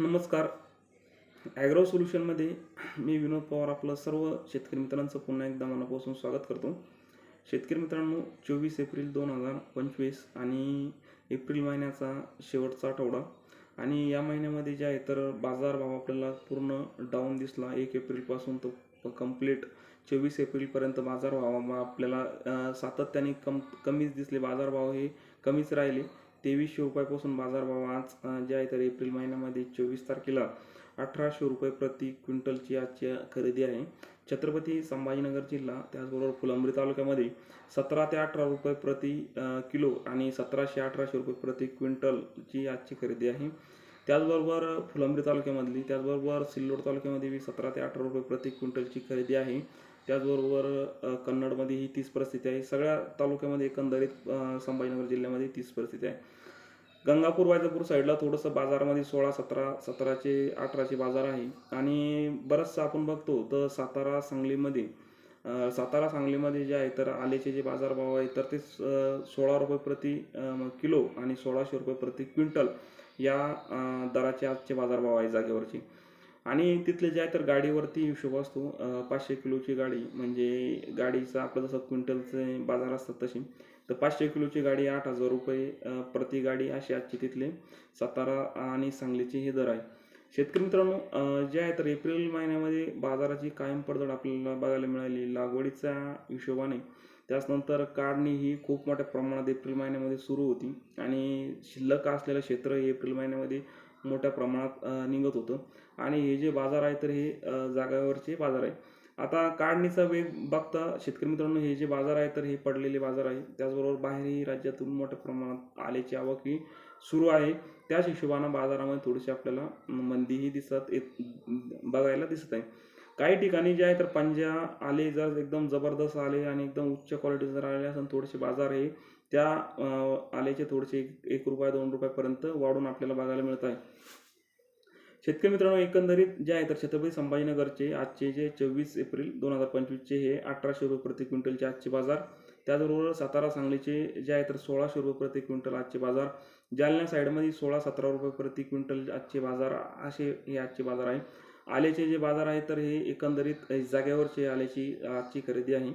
नमस्कार. ॲग्रो सोल्युशनमध्ये मी विनोद पवार आपलं सर्व शेतकरी मित्रांचं पुन्हा एकदा मनापासून स्वागत करतो. शेतकरी मित्रांनो चोवीस एप्रिल दोन हजार पंचवीस आणि एप्रिल महिन्याचा शेवटचा आठवडा. आणि या महिन्यामध्ये जे आहे तर बाजारभाव आपल्याला पूर्ण डाऊन दिसला. एक एप्रिलपासून तो कंप्लीट चोवीस एप्रिलपर्यंत बाजारभाव आपल्याला सातत्याने कम कमीच दिसले. बाजारभाव हे कमीच राहिले. तेवीसशे रुपयापासून बाजारभाव आज जे आहे तर एप्रिल महिन्यामध्ये चोवीस तारखेला अठराशे रुपये प्रति क्विंटलची आजची खरेदी आहे. छत्रपती संभाजीनगर जिल्हा त्याचबरोबर फुलंब्री तालुक्यामध्ये सतरा ते अठरा रुपये प्रति किलो आणि सतराशे अठराशे रुपये प्रति क्विंटलची आजची खरेदी आहे. त्याचबरोबर फुलंब्री तालुक्यामधली त्याचबरोबर सिल्लोड तालुक्यामध्ये बी सतरा ते अठरा रुपये प्रति क्विंटलची खरेदी आहे. त्याचबरोबर कन्नडमध्ये ही तीच परिस्थिती आहे. सगळ्या तालुक्यामध्ये एकंदरीत संभाजीनगर जिल्ह्यामध्ये तीच परिस्थिती आहे. गंगापूर वैजापूर साईडला थोडंसं बाजारामध्ये सोळा सतरा सतराचे अठराचे बाजार आहे. आणि बरंचसं आपण बघतो तर सातारा सांगलीमध्ये सातारा सांगलीमध्ये जे आहे तर आलेचे जे बाजारभाव आहे तर ते स- सोळा रुपये प्रति किलो आणि सोळाशे रुपये प्रति क्विंटल या दराचे आजचे बाजारभाव आहे जागेवरचे. आणि तिथले जे आहे तर गाडीवरती हिशोब असतो पाचशे किलोची गाडी. म्हणजे गाडीचा आपलं जसं क्विंटलचे बाजार असतात तशी तर पाचशे किलोची गाडी आठ हजार रुपये प्रति गाडी अशी आजची तिथले सातारा आणि सांगलीचे हे दर आहे. शेतकरी मित्रांनो जे आहे तर एप्रिल महिन्यामध्ये बाजाराची कायम पडझड आपल्याला बघायला मिळाली. लागवडीच्या हिशोबाने त्याचनंतर काढणी ही खूप मोठ्या प्रमाणात एप्रिल महिन्यामध्ये सुरू होती आणि शिल्लक असलेलं क्षेत्र हे एप्रिल महिन्यामध्ये मोठ्या प्रमाणात निघत होतं. आणि हे जे बाजार आहे तर हे अ, जागावरचे बाजार आहे. आता काढणीचा वेग बघता शेतकरी मित्रांनो हे जे बाजार आहे तर हे पडलेले बाजार आहे. त्याचबरोबर बाहेरही राज्यातून मोठ्या प्रमाणात आल्याची आवक ही सुरू आहे. त्याच हिशोबानं बाजारामध्ये थोडीशी आपल्याला मंदीही दिसत येत बघायला दिसत आहे. काही ठिकाणी जे आहे तर पंजा आले जर एकदम जबरदस्त आले आणि एकदम उच्च क्वालिटी जर आले असेल थोडेसे बाजार हे त्या आल्याचे थोडेसे एक- एक रुपया दोन रुपयापर्यंत वाढून आपल्याला बघायला मिळत आहे. शेतकरी मित्रांनो एकंदरीत जे आहे तर छत्रपती संभाजीनगरचे आजचे जे चोवीस एप्रिल दोन हजार पंचवीसचे हे अठराशे रुपये प्रति क्विंटलचे आजचे बाजार. त्याचबरोबर सातारा सांगलीचे जे आहे तर सोळाशे रुपये प्रति क्विंटल आजचे बाजार. जालना साईडमध्ये सोळा सतरा रुपये प्रति क्विंटल आजचे बाजार असे हे आजचे बाजार आहे. आल्याचे जे बाजार आहे तर हे एकंदरीत जागेवरचे आल्याची आजची खरेदी आहे.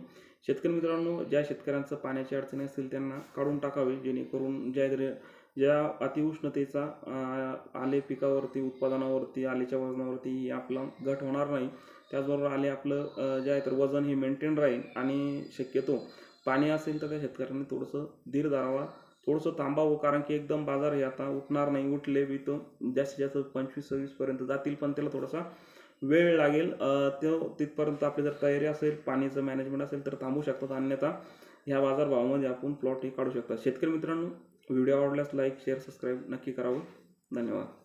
शेतकरी मित्रांनो ज्या शेतकऱ्यांचं पाण्याची अडचणी असतील त्यांना काढून टाकावे जेणेकरून ज्या ज्या अतिउष्णतेचा आले पिकावरती उत्पादनावरती आलेच्या वजनावरती आपला घट होणार नाही त्याचबरोबर आले आपलं जे आहे तर वजन हे मेंटेन राहील आणि शक्यतो पाणी असेल तर त्या शेतकऱ्यांनी थोडंसं धीर धरावा थोडंसं थांबावं कारण की एकदम बाजार हे आता उठणार नाही उठले बी तो जास्तीत जास्त पंचवीस सव्वीसपर्यंत जातील पण त्याला थोडासा वेळ लागेल. तो तिथपर्यंत आपली जर तयारी असेल पाणीचं मॅनेजमेंट असेल तर थांबू शकतात. अन्यथा ह्या बाजारभावामध्ये आपण प्लॉट हे काढू शकतात. शेतकरी मित्रांनो व्हिडिओ आवडल्यास लाईक शेअर सबस्क्राईब नक्की करावं. धन्यवाद.